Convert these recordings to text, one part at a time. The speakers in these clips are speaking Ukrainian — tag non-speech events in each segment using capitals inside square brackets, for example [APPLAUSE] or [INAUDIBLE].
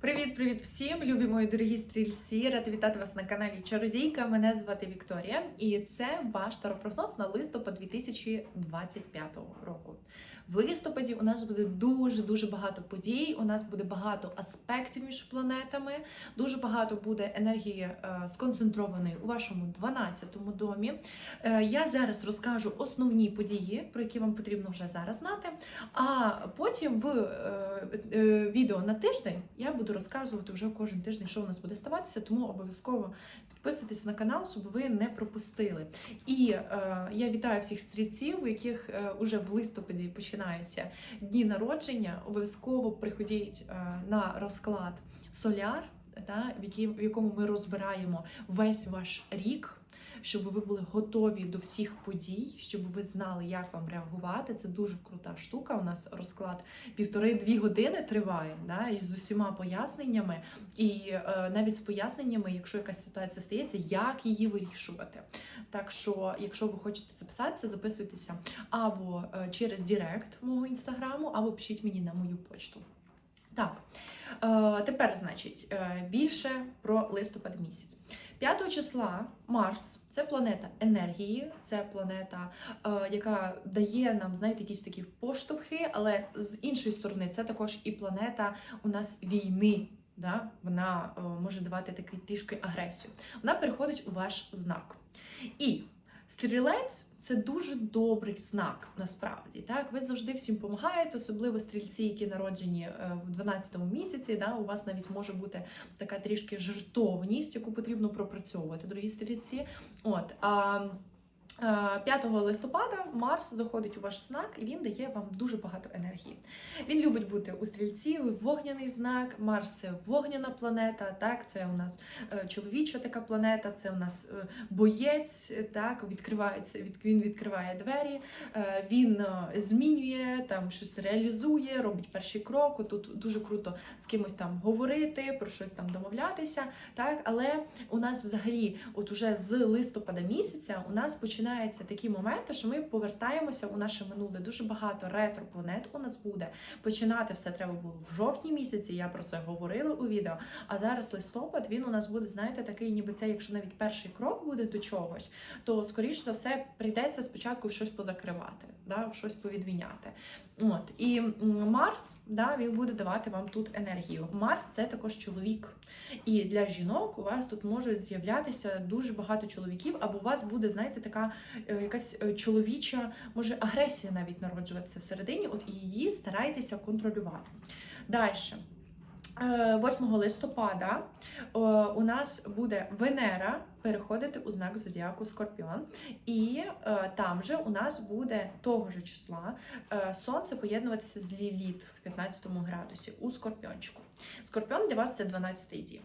Привіт-привіт всім, любі мої дорогі стрільці! Рада вітати вас на каналі Чародійка. Мене звати Вікторія, і це ваш таропрогноз на листопад 2025 року. В листопаді у нас буде дуже дуже багато подій. У нас буде багато аспектів між планетами. Дуже багато буде енергії е, сконцентрованої у вашому 12-му домі. Е, я зараз розкажу основні події, про які вам потрібно вже зараз знати. А потім в е, відео на тиждень я буду розказувати вже кожен тиждень, що у нас буде ставатися, тому обов'язково підписуйтесь на канал, щоб ви не пропустили. І е, я вітаю всіх стрільців, у яких е, уже в листопаді починаються дні народження. Обов'язково приходіть е, на розклад Соляр, та, в якому ми розбираємо весь ваш рік. Щоб ви були готові до всіх подій, щоб ви знали, як вам реагувати. Це дуже крута штука. У нас розклад півтори-дві години триває, да, і усіма поясненнями, і е, навіть з поясненнями, якщо якась ситуація стається, як її вирішувати. Так що, якщо ви хочете записатися, записуйтеся або е, через Директ мого інстаграму, або пишіть мені на мою почту. Так, е, тепер, значить, е, більше про листопад місяць. 5 числа Марс це планета енергії, це планета, е, яка дає нам, знаєте, якісь такі поштовхи, але з іншої сторони, це також і планета у нас війни. Да? Вона е, може давати такий трішки агресію. Вона переходить у ваш знак. І стрілець це дуже добрий знак, насправді. Так, ви завжди всім допомагаєте, особливо стрільці, які народжені е, в 12 місяці. Да, у вас навіть може бути така трішки жертовність, яку потрібно пропрацьовувати, дорогі стрільці. От а. Е, 5 листопада Марс заходить у ваш знак і він дає вам дуже багато енергії. Він любить бути у стрільці, вогняний знак. Марс це вогняна планета. Так, це у нас е, чоловіча така планета, це у нас е, боєць. Так, відкривається від він відкриває двері, е, він е, змінює там щось реалізує, робить перший крок. Тут дуже круто з кимось там говорити, про щось там домовлятися. Так, але у нас взагалі, от уже з листопада місяця, у нас починаються такі моменти, що ми повертаємося у наше минуле. Дуже багато ретро-планет у нас буде. Починати все треба було в жовтні місяці. Я про це говорила у відео. А зараз листопад він у нас буде, знаєте, такий, ніби це, якщо навіть перший крок буде до чогось, то скоріш за все прийдеться спочатку щось позакривати, да, щось повідміняти. От і Марс, да, він буде давати вам тут енергію. Марс це також чоловік. І для жінок у вас тут може з'являтися дуже багато чоловіків, або у вас буде, знаєте, така е, якась е, чоловіча, може агресія навіть народжуватися всередині. От її старайтеся контролювати. Далі. 8 листопада е, у нас буде Венера переходити у знак зодіаку Скорпіон, і е, там же у нас буде того ж числа е, Сонце поєднуватися з Ліліт 15 градусі у Скорпіончику. Скорпіон для вас це 12-й дім.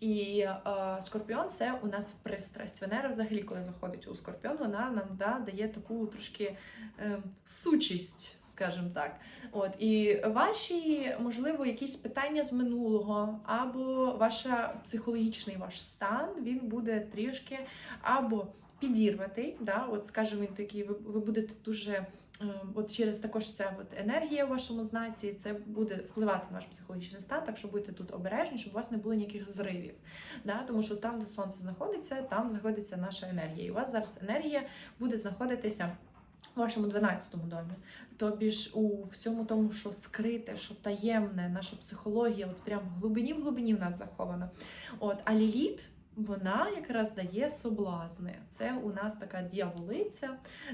І е, Скорпіон це у нас пристрасть. Венера, взагалі, коли заходить у Скорпіон, вона нам да, дає таку трошки е, сучість, скажімо так. От і ваші, можливо, якісь питання з минулого, або ваша психологічний ваш стан він буде трішки або підірватий. Да? От, скажімо, він такий, ви, ви будете дуже. Е, От через також ця от енергія в вашому знаці, це буде впливати на ваш психологічний стан, так що будьте тут обережні, щоб у вас не було ніяких зривів. Да? Тому що там, де сонце знаходиться, там знаходиться наша енергія. І у вас зараз енергія буде знаходитися у вашому 12-му домі. Тобі ж у всьому тому, що скрите, що таємне, наша психологія, от прям в глибині в глибині в нас захована. От, а ліліт. Вона якраз дає соблазни. Це у нас така дьяволиця,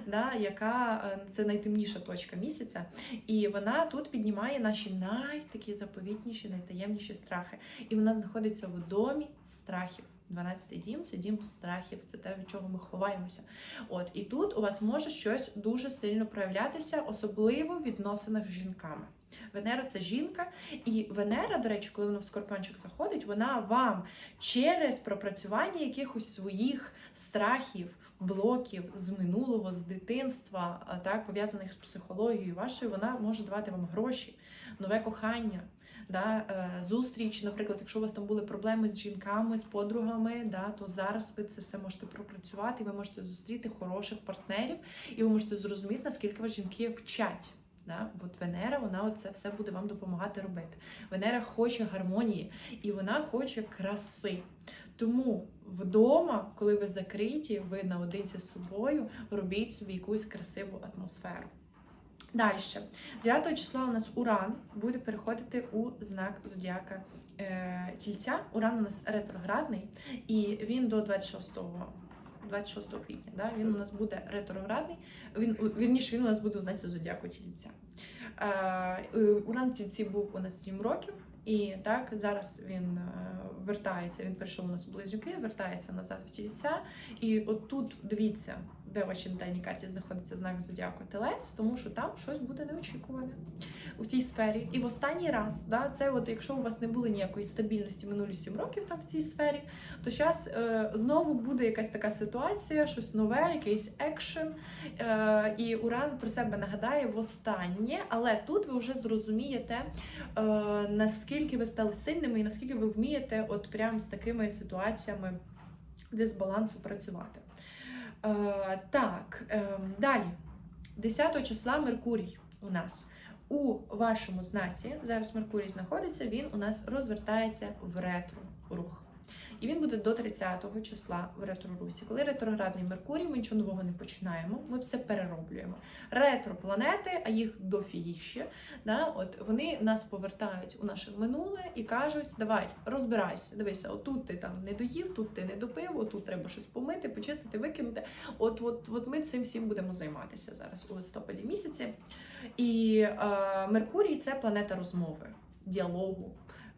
да, яка е, це найтемніша точка місяця, і вона тут піднімає наші найтакі заповітніші, найтаємніші страхи. І вона знаходиться в домі страхів. 12-й дім це дім страхів, це те, від чого ми ховаємося. От і тут у вас може щось дуже сильно проявлятися, особливо в відносинах з жінками. Венера це жінка, і Венера, до речі, коли вона в скорпіончик заходить, вона вам через пропрацювання якихось своїх страхів, блоків з минулого, з дитинства, так пов'язаних з психологією вашою, вона може давати вам гроші, нове кохання. Да, е, зустріч, наприклад, якщо у вас там були проблеми з жінками, з подругами, да, то зараз ви це все можете пропрацювати, ви можете зустріти хороших партнерів, і ви можете зрозуміти, наскільки вас жінки вчать. Да? От Венера, вона це все буде вам допомагати робити. Венера хоче гармонії і вона хоче краси. Тому вдома, коли ви закриті, ви наодинці з собою, робіть собі якусь красиву атмосферу. Далі, 9 числа у нас Уран буде переходити у знак зодіака е, Тільця. Уран у нас ретроградний, і він до 26 26 квітня. Да? Він у нас буде ретроградний. Він вірніше, він у нас буде у знаці зодіаку Тільця. Е, Уран Тільці був у нас 7 років. І так зараз він е, вертається. Він прийшов у нас у близнюки, вертається назад в тільця. І от тут дивіться, де в вашій натальній карті знаходиться знак зодіаку Телець, тому що там щось буде неочікуване у цій сфері. І в останній раз, да, це от якщо у вас не було ніякої стабільності минулі 7 років там в цій сфері, то зараз е, знову буде якась така ситуація, щось нове, якийсь екшен. Е, і Уран про себе нагадає востаннє, але тут ви вже зрозумієте, е, наскільки ви стали сильними і наскільки ви вмієте, от прямо з такими ситуаціями дисбалансу працювати. Е, так, е, далі. 10 числа Меркурій у нас у вашому знаці. Зараз Меркурій знаходиться, він у нас розвертається в ретро рух. І він буде до 30-го числа в ретро-русі. Коли ретроградний Меркурій, ми нічого нового не починаємо, ми все перероблюємо. Ретро-планети, а їх дофігіще, да, от вони нас повертають у наше минуле і кажуть: давай, розбирайся, дивися, отут ти там не доїв, тут ти не допив, отут треба щось помити, почистити, викинути. От, от, от ми цим всім будемо займатися зараз у листопаді місяці. І е, Меркурій це планета розмови, діалогу,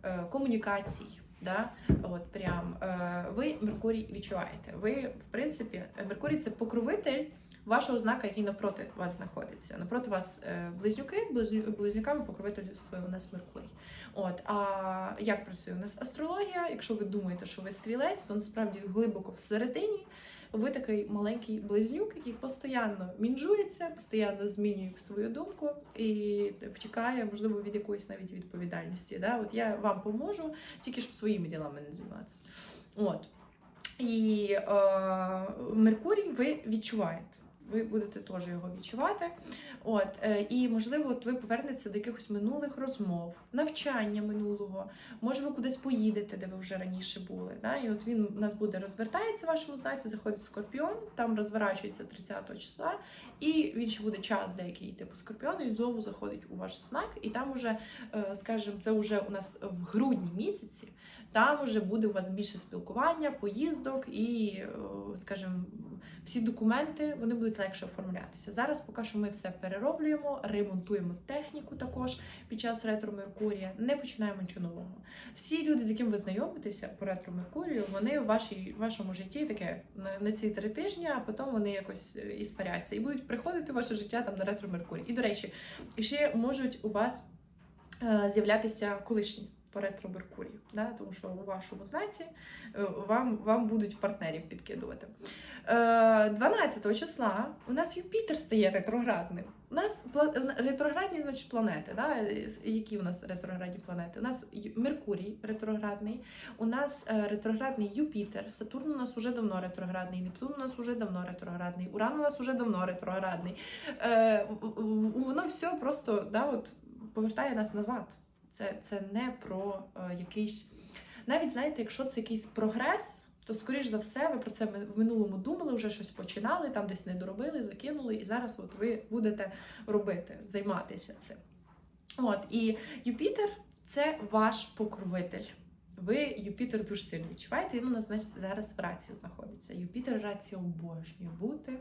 е, комунікацій. Да? От прям е, ви Меркурій відчуваєте. Ви, в принципі, Меркурій це покровитель вашого знака, який навпроти вас знаходиться. Напроти вас е, близнюки, близню, близнюками покровительство у нас Меркурій. От, а як працює у нас астрологія? Якщо ви думаєте, що ви стрілець, то насправді глибоко всередині ви такий маленький близнюк, який постійно мінжується, постійно змінює свою думку і втікає, можливо, від якоїсь навіть відповідальності. Да? От я вам поможу, тільки щоб своїми ділами не займатися. От. І е, Меркурій ви відчуваєте. Ви будете теж його відчувати. От, е, І, можливо, от ви повернетеся до якихось минулих розмов, навчання минулого, може, ви кудись поїдете, де ви вже раніше були. Да? І от він у нас буде розвертається в вашому знаці, заходить скорпіон, там розворачується 30 числа, і він ще буде час деякий типу скорпіон, і знову заходить у ваш знак, і там уже, е, скажімо, це вже у нас в грудні місяці. Там вже буде у вас більше спілкування, поїздок і, е, скажімо, всі документи вони будуть легше оформлятися. Зараз поки що ми все перероблюємо, ремонтуємо техніку також під час ретро Меркурія, не починаємо нічого нового. Всі люди, з якими ви знайомитеся по ретро Меркурію, вони в вашій в вашому житті таке на, на ці три тижні, а потім вони якось е, іспаряться і будуть приходити в ваше життя там на ретро Меркурій. І до речі, ще можуть у вас е, з'являтися колишні по ретро Меркурію, да? тому що у вашому знаці е, вам вам будуть партнерів підкидувати. Е, 12 числа у нас Юпітер стає ретроградним. У нас ретроградні значить, планети. Да? Які у нас ретроградні планети? У нас Меркурій ретроградний, у нас е, ретроградний Юпітер, Сатурн у нас уже давно ретроградний, Нептун у нас уже давно ретроградний, Уран у нас уже давно ретроградний. Е, воно все просто да, от, повертає нас назад. Це це не про е, якийсь. Навіть знаєте, якщо це якийсь прогрес, то, скоріш за все, ви про це в минулому думали, вже щось починали, там десь не доробили, закинули, і зараз от ви будете робити, займатися цим. От, І Юпітер це ваш покровитель ви Юпітер дуже сильно відчуваєте, він у нас значить, зараз в раці знаходиться. Юпітер раці обожнює бути.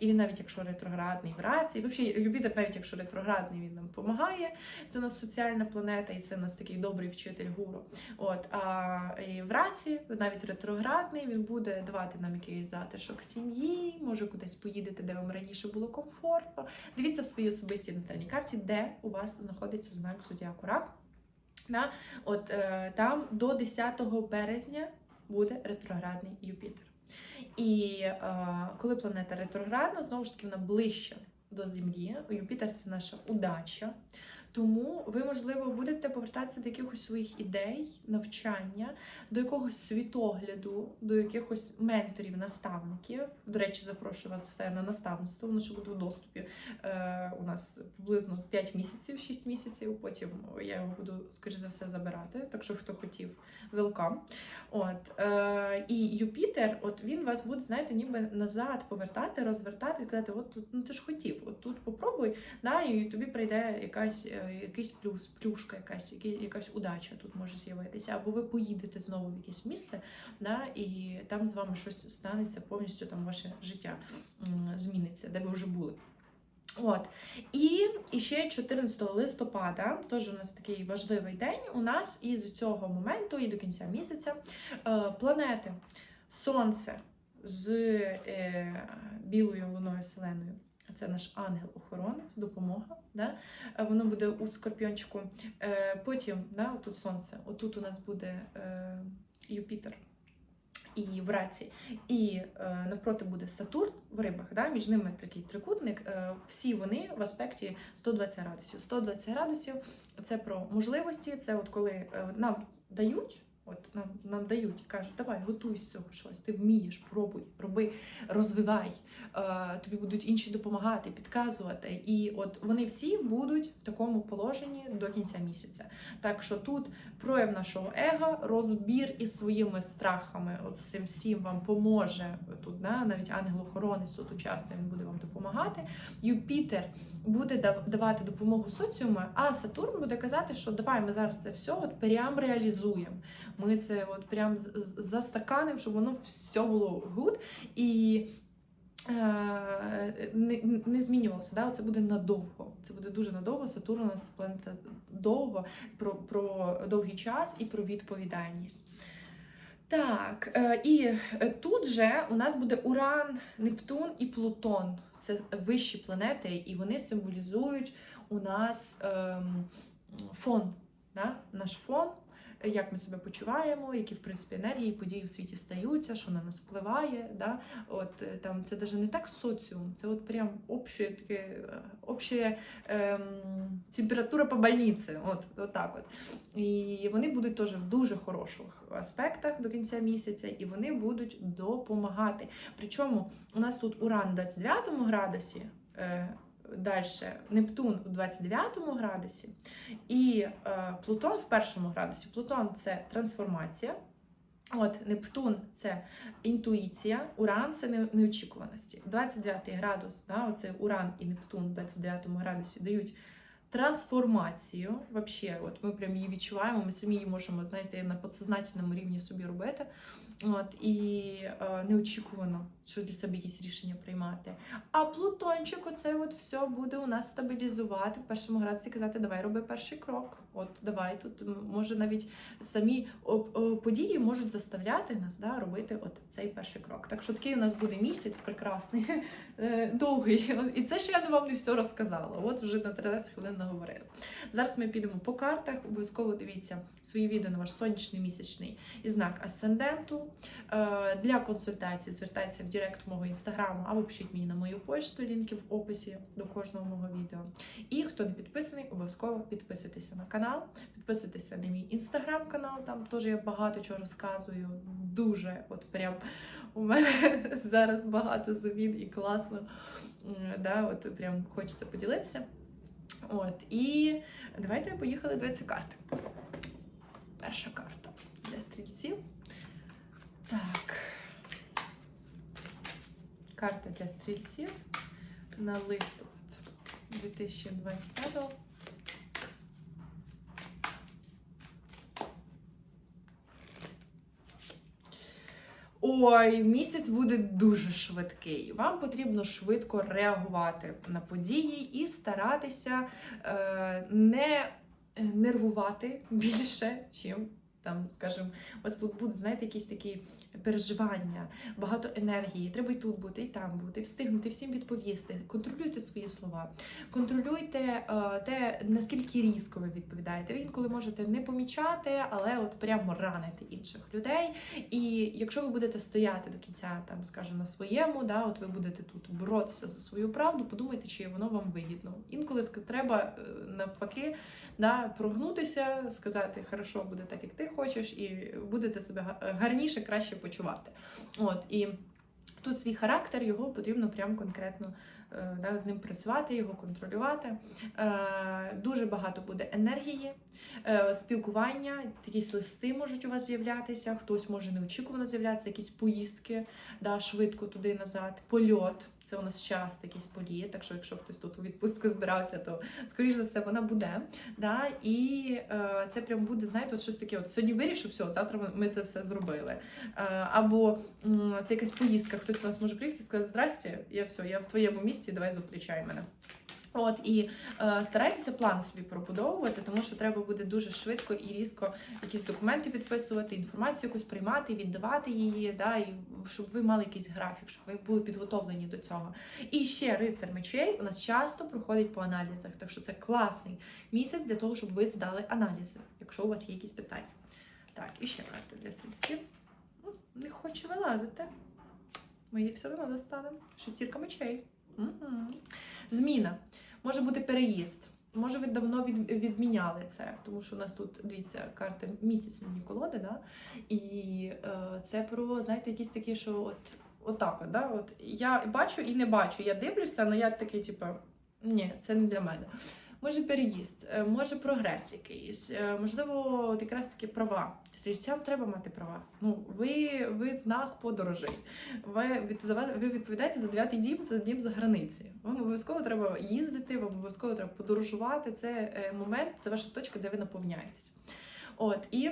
І він навіть якщо ретроградний в раці, і взагалі Юпітер, навіть якщо ретроградний, він нам допомагає. Це у нас соціальна планета, і це у нас такий добрий вчитель гуру. От, А і в раці, навіть ретроградний, він буде давати нам якийсь затишок сім'ї, може кудись поїдете, де вам раніше було комфортно. Дивіться в своїй особистій натальній карті, де у вас знаходиться знак Зодіаку Рак. Да? От е, Там до 10 березня буде ретроградний Юпітер. І е, коли планета ретроградна, знову ж таки вона ближче до Землі. Юпітер це наша удача. Тому ви, можливо, будете повертатися до якихось своїх ідей, навчання, до якогось світогляду, до якихось менторів, наставників. До речі, запрошую вас до себе на наставництво, воно ще буде в доступі. Е, у нас приблизно 5 місяців, 6 місяців. Потім я його буду, скоріш за все, забирати. Так що, хто хотів, welcome. От е, і Юпітер, от він вас буде, знаєте, ніби назад повертати, розвертати і сказати: от тут ну ти ж хотів, от тут попробуй, да, і тобі прийде якась е, якийсь плюс, плюшка, якась якась удача тут може з'явитися. Або ви поїдете знову в якесь місце, да, і там з вами щось станеться повністю там ваше життя зміниться, де ви вже були. От. І, і ще 14 листопада, теж у нас такий важливий день. У нас із цього моменту і до кінця місяця е, планети Сонце з е, білою луною селеною. Це наш ангел-охоронець, допомога. Да? Е, Воно буде у скорпіончику. Е, потім, да, тут сонце, отут у нас буде е, Юпітер і в раці. І е, навпроти буде Сатурн в рибах. Да? Між ними такий трикутник. Е, всі вони в аспекті 120 градусів. 120 градусів це про можливості, це от коли е, нам дають. От нам, нам дають кажуть, давай, готуй з цього щось, ти вмієш, пробуй, роби, розвивай. Е, тобі будуть інші допомагати, підказувати. І от вони всі будуть в такому положенні до кінця місяця. Так що тут прояв нашого его, розбір із своїми страхами. От цим всім вам поможе тут, да? навіть ангел-охоронець тут учасно він буде вам допомагати. Юпітер буде давати допомогу соціуму, а Сатурн буде казати, що давай ми зараз це все от прям реалізуємо. Ми це от прям застаканимо, щоб воно все було гуд і. Е, Не, не змінювалося, да? це буде надовго. Це буде дуже надовго. Сатурн у нас планета довго про, про довгий час і про відповідальність. Так, е, і тут же у нас буде Уран, Нептун і Плутон. Це вищі планети, і вони символізують у нас ем, фон. Да? Наш фон, як ми себе почуваємо, які в принципі енергії, події в світі стаються, що на нас впливає. Да? От е, там це навіть не так соціум, це от прям общее таке, е, ем, температура по больниці. От, от так от. І вони будуть теж в дуже хороших аспектах до кінця місяця, і вони будуть допомагати. Причому у нас тут Уран 29 градусі. Е, Далі Нептун у 29 градусі і е, Плутон в першому градусі. Плутон це трансформація. От Нептун це інтуїція, Уран це неочікуваності. 29 градус, да, оце Уран і Нептун в 29 градусі дають трансформацію. Вообще, от ми прям її відчуваємо, ми самі її можемо знаєте, на підсознательному рівні собі робити. От, і е, неочікувано, що для себе якісь рішення приймати. А Плутончик, оце от все буде у нас стабілізувати в першому градусі, казати, давай роби перший крок. От давай тут може навіть самі події можуть заставляти нас да, робити от цей перший крок. Так що такий у нас буде місяць прекрасний, [LAUGHS] е, довгий. І це ще я вам не все розказала. От вже на 13 хвилин наговорила. Зараз ми підемо по картах. Обов'язково дивіться свої відео на ваш сонячний місячний і знак асценденту. Е, Для консультації звертайтеся в директ мого інстаграму або пишіть мені на мою почту, лінки в описі до кожного мого відео. І хто не підписаний, обов'язково підписуйтеся на канал, підписуйтеся на мій інстаграм-канал. Там теж я багато чого розказую. Дуже, от прям у мене [LAUGHS] зараз багато змін і класно. Да, от прям хочеться поділитися. От, і давайте поїхали дивитися карти. Перша карта для стрільців. Так. Карта для стрільців на листопад 2025 року. Ой, місяць буде дуже швидкий. Вам потрібно швидко реагувати на події і старатися е, не нервувати більше, чим Там, скажімо, вас тут будуть, знаєте, якісь такі переживання, багато енергії. Треба і тут бути, і там бути, встигнути всім відповісти. Контролюйте свої слова, контролюйте е, те, наскільки різко ви відповідаєте. Ви інколи можете не помічати, але от прямо ранити інших людей. І якщо ви будете стояти до кінця, там скажімо, на своєму, да, от ви будете тут боротися за свою правду, подумайте, чи воно вам вигідно. Інколи треба е, навпаки да, прогнутися, сказати, хорошо, буде так, як ти хочеш, і будете себе гарніше, краще почувати. От і. Тут свій характер, його потрібно прям конкретно е, да, з ним працювати, його контролювати. Е, дуже багато буде енергії, е, спілкування, якісь листи можуть у вас з'являтися, хтось може неочікувано з'являтися, якісь поїздки да, швидко туди назад, польот. Це у нас часто якийсь політ, так що якщо хтось тут у відпустку збирався, то скоріш за все вона буде. Да? І е, це прям буде, знаєте, от щось таке. От сьогодні вирішив, все, завтра ми- це все зробили. Е, або м, це якась поїздка, хтось до вас може приїхати і сказати, здрасте, я все, я в твоєму місті, давай зустрічай мене. От і е, старайтеся план собі пробудовувати, тому що треба буде дуже швидко і різко якісь документи підписувати, інформацію якусь приймати, віддавати її, да, і щоб ви мали якийсь графік, щоб ви були підготовлені до цього. І ще рицар мечей у нас часто проходить по аналізах, так що це класний місяць для того, щоб ви здали аналізи, якщо у вас є якісь питання. Так, і ще карта для стрільців. Не хоче вилазити. Ми її все одно достанемо. Шестірка мечей. Угу. Зміна. Може бути переїзд. Може, ви давно від, відміняли це, тому що у нас тут дивіться карти місяцеві колоди, да? і е, це про, знаєте, якісь такі, що от, отак, от, да? от я бачу і не бачу. Я дивлюся, але я такий, типу, ні, це не для мене. Може переїзд, е, може прогрес якийсь, е, можливо, от якраз таки права. Стрільцям треба мати права. Ну, ви, ви знак подорожей. Ви, ви відповідаєте за дев'ятий дім, за дім за границі. Вам обов'язково треба їздити, вам обов'язково треба подорожувати. Це е, момент, це ваша точка, де ви наповняєтесь. От і.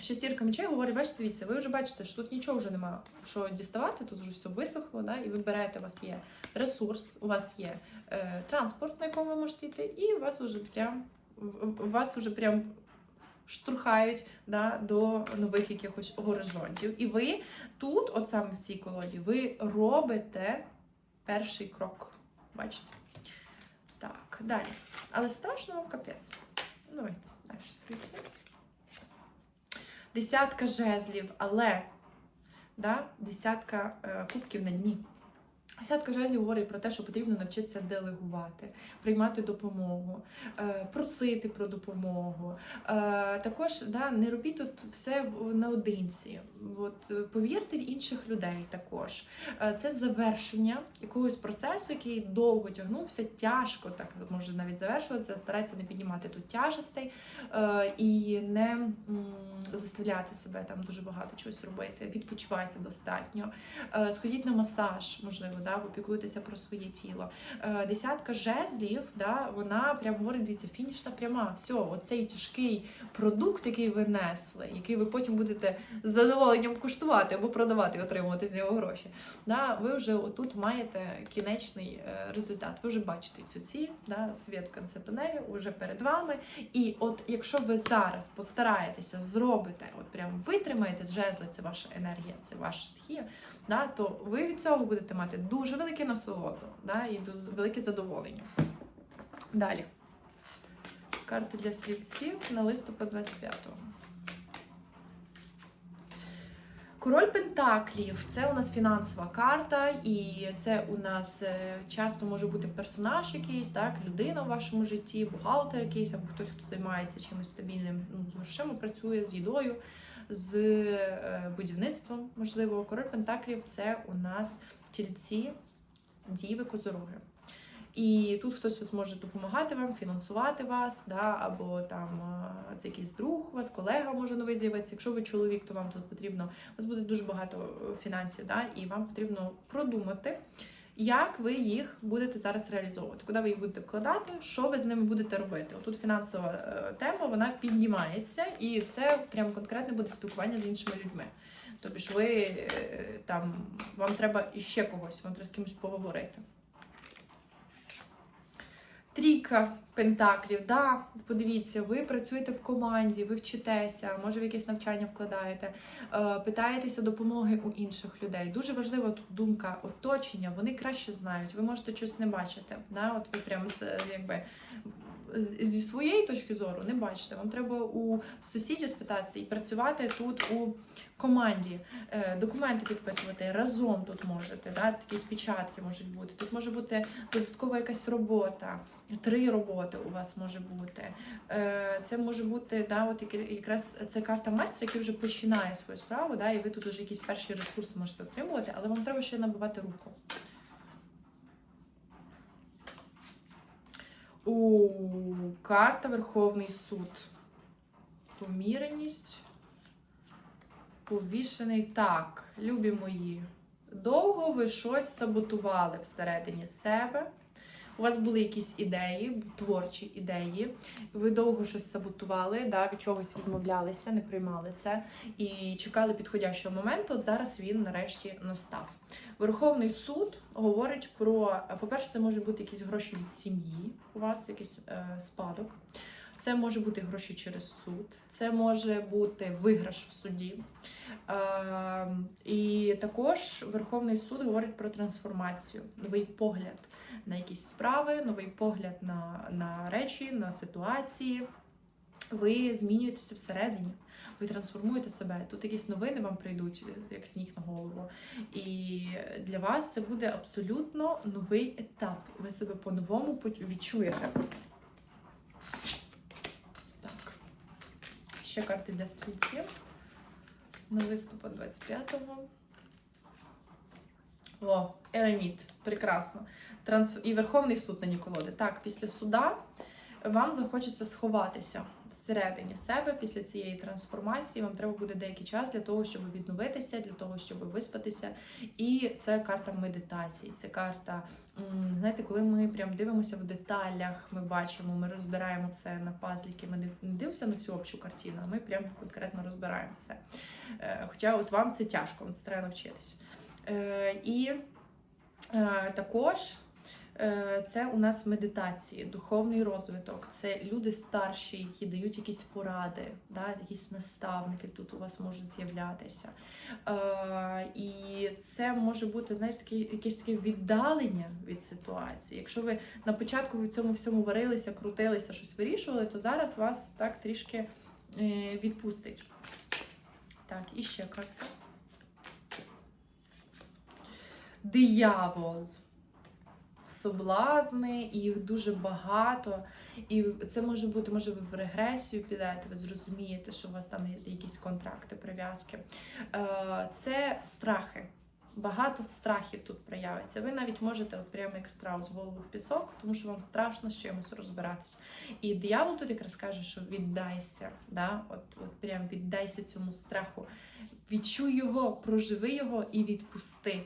Шестірка мечей говорить, бачите, дивіться, ви вже бачите, що тут нічого вже немає що діставати, тут вже все висохло, да, і ви берете, у вас є ресурс, у вас є е, транспорт, на якому ви можете йти, і у вас вже прям вас вже прям штурхають да, до нових якихось горизонтів. І ви тут, от саме в цій колоді, ви робите перший крок. Бачите? Так, далі. Але страшно капець. Давайте далі. Десятка жезлів, але да, десятка е, кубків на дні. Десятка жезлів говорить про те, що потрібно навчитися делегувати, приймати допомогу, е, просити про допомогу. Е, також да, не робіть тут все наодинці. От, е, повірте в інших людей також. Це завершення якогось процесу, який довго тягнувся, тяжко так може навіть завершуватися. Старайтеся не піднімати тут тяжестей і не заставляти себе там дуже багато чогось робити. Відпочивайте достатньо. Сходіть на масаж, можливо, да, попіклуйтеся про своє тіло. Е, Десятка жезлів, да, вона прям говорить, дивіться, фінішна пряма. Все, оцей тяжкий продукт, який ви несли, який ви потім будете з задоволенням куштувати або продавати отримувати з нього гроші. Да, ви вже отут маєте кінечний е, результат. Ви вже бачите цю ціль, да, світ в кінці тунелю вже перед вами. І от якщо ви зараз постараєтеся, зробите, от прям витримаєте з жезли, це ваша енергія, це ваша стихія, да, то ви від цього будете мати дуже велике насолоду да, і велике задоволення. Далі. Карти для стрільців на листопад 25-го. Король Пентаклів це у нас фінансова карта, і це у нас е, часто може бути персонаж якийсь, так, людина в вашому житті, бухгалтер якийсь, або хтось, хто займається чимось стабільним, ну, з грошима працює, з їдою, з е, будівництвом. Можливо, король Пентаклів це у нас тільці, діви, козороги. І тут хтось ось може допомагати вам, фінансувати вас, да, або там це якийсь друг у вас, колега може новий з'явитися. Якщо ви чоловік, то вам тут потрібно, у вас буде дуже багато е, фінансів, да, і вам потрібно продумати, як ви їх будете зараз реалізовувати, куди ви їх будете вкладати, що ви з ними будете робити. Отут фінансова е, тема вона піднімається, і це прям конкретне буде спілкування з іншими людьми. Тобто ви е, там вам треба іще когось, вам треба з кимось поговорити. Трійка пентаклів, да, подивіться, ви працюєте в команді, ви вчитеся, може в якесь навчання вкладаєте, е, питаєтеся допомоги у інших людей. Дуже важлива тут думка оточення, вони краще знають. Ви можете щось не бачити. Да? От ви прямо якби зі своєї точки зору не бачите. Вам треба у сусідів спитатися і працювати тут у команді. Е, Документи підписувати разом тут можете. Да? Такі спечатки можуть бути. Тут може бути додаткова якась робота, три роботи у вас може бути. Е, Це може бути да, от якраз це карта майстра, який вже починає свою справу, да, і ви тут вже якісь перші ресурси можете отримувати, але вам треба ще набивати руку. У карта Верховний суд. Поміреність. Повішений. Так, любі мої. Довго ви щось саботували всередині себе. У вас були якісь ідеї, творчі ідеї. Ви довго щось саботували, да, від чогось відмовлялися, не приймали це і чекали підходящого моменту. От зараз він нарешті настав. Верховний суд говорить про, по-перше, це можуть бути якісь гроші від сім'ї, у вас якийсь е, спадок. Це може бути гроші через суд, це може бути виграш в суді. Е, і також Верховний суд говорить про трансформацію, новий погляд на якісь справи, новий погляд на, на речі, на ситуації. Ви змінюєтеся всередині, ви трансформуєте себе. Тут якісь новини вам прийдуть, як сніг на голову. І для вас це буде абсолютно новий етап. Ви себе по-новому відчуєте. Ще карти для стрільців на листопад 25-го. О, Ереміт. Прекрасно. Трансф... І Верховний суд на Ніколоди. Так, після суда вам захочеться сховатися всередині себе після цієї трансформації. Вам треба буде деякий час для того, щоб відновитися, для того, щоб виспатися. І це карта медитації. Це карта, знаєте, коли ми прям дивимося в деталях, ми бачимо, ми розбираємо все на пазліки. Ми не дивимося на цю общу картину, а ми прям конкретно розбираємо все. Е, Хоча от вам це тяжко, вам це треба навчитися. Е, І е, також це у нас медитації, духовний розвиток. Це люди старші, які дають якісь поради, да, якісь наставники тут у вас можуть з'являтися. Е, І це може бути, знаєш, таке, якесь таке віддалення від ситуації. Якщо ви на початку в цьому всьому варилися, крутилися, щось вирішували, то зараз вас так трішки е, відпустить. Так, і ще карта. Диявол. Соблазни, і їх дуже багато. І це може бути, може, ви в регресію підете, ви зрозумієте, що у вас там є якісь контракти, прив'язки. Е, Це страхи. Багато страхів тут проявиться. Ви навіть можете от прямо як страус голову в пісок, тому що вам страшно з чимось розбиратися. І диявол тут якраз каже, що віддайся. Да? От, от прям віддайся цьому страху. Відчуй його, проживи його і відпусти.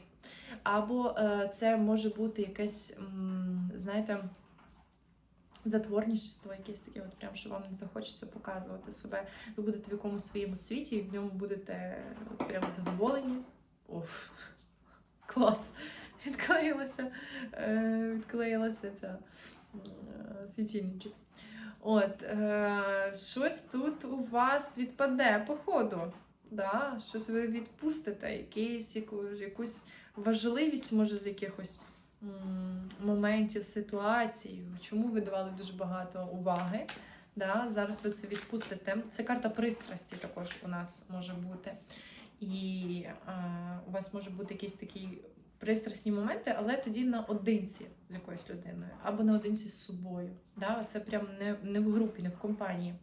Або е, це може бути якесь, знаєте, затворничество, якесь таке, от прям, що вам не захочеться показувати себе. Ви будете в якомусь своєму світі, і в ньому будете прям задоволені. Оф, клас! Відклеїлася, е, відклеїлася ця е, світильничок. От, е, щось тут у вас відпаде по ходу. Да? Щось ви відпустите, якийсь, яку, якусь важливість, може, з якихось моментів, ситуацій, чому ви давали дуже багато уваги. Да? Зараз ви це відпустите. Це карта пристрасті також у нас може бути. І е, у вас може бути якісь такі пристрасні моменти, але тоді наодинці з якоюсь людиною, або наодинці з собою. Да? Це прям не, не в групі, не в компанії.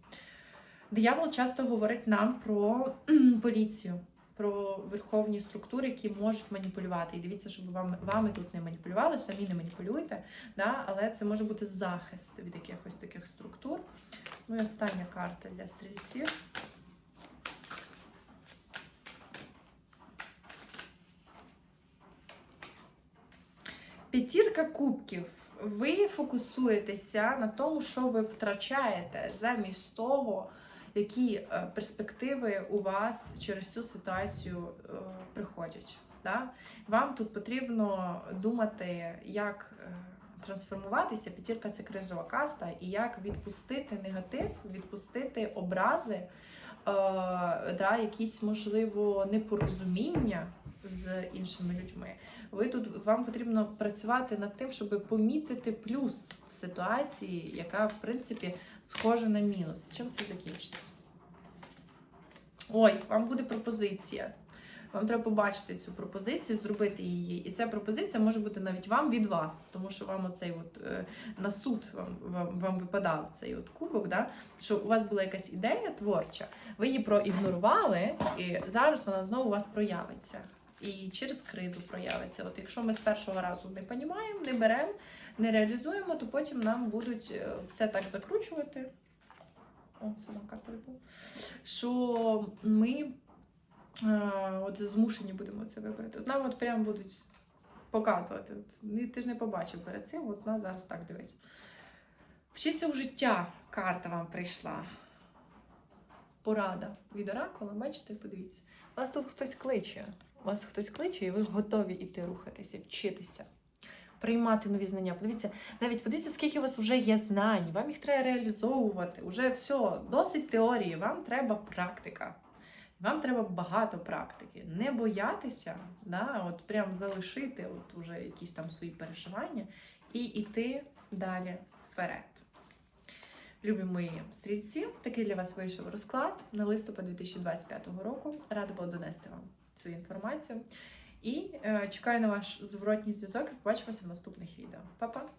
Диявол часто говорить нам про поліцію, про верховні структури, які можуть маніпулювати. І дивіться, щоб вам, вами тут не маніпулювали, самі не маніпулюйте, да? але це може бути захист від якихось таких структур. Ну і остання карта для стрільців. П'ятірка кубків. Ви фокусуєтеся на тому, що ви втрачаєте, замість того, які е, перспективи у вас через цю ситуацію е, приходять. Да? Вам тут потрібно думати, як е, трансформуватися. П'ятірка це кризова карта, і як відпустити негатив, відпустити образи, да, якісь, можливо, непорозуміння з іншими людьми. Ви тут вам потрібно працювати над тим, щоб помітити плюс в ситуації, яка, в принципі, схожа на мінус. Чим це закінчиться? Ой, вам буде пропозиція. Вам треба побачити цю пропозицію, зробити її. І ця пропозиція може бути навіть вам від вас, тому що вам оцей от е, на суд вам, вам, вам випадав цей от кубок, да? що у вас була якась ідея творча, ви її проігнорували, і зараз вона знову у вас проявиться. І через кризу проявиться. От якщо ми з першого разу не розуміємо, не беремо, не реалізуємо, то потім нам будуть е, все так закручувати. О, сама карта випала. Що ми е, от змушені будемо це вибрати. От нам от прямо будуть показувати. От, ти ж не побачив перед цим, от на зараз так дивись. Вчиться у життя карта вам прийшла. Порада від оракула, бачите, подивіться. Вас тут хтось кличе. Вас хтось кличе, і ви готові іти рухатися, вчитися, приймати нові знання. Подивіться, навіть подивіться, скільки у вас вже є знань, вам їх треба реалізовувати. Уже все, досить теорії, вам треба практика. Вам треба багато практики. Не боятися, да, от прям залишити от уже якісь там свої переживання і йти далі вперед. Любі мої стрільці, такий для вас вийшов розклад на листопад 2025 року. Рада була донести вам цю інформацію. І е, чекаю на ваш зворотній зв'язок побачимося в наступних відео. Па-па!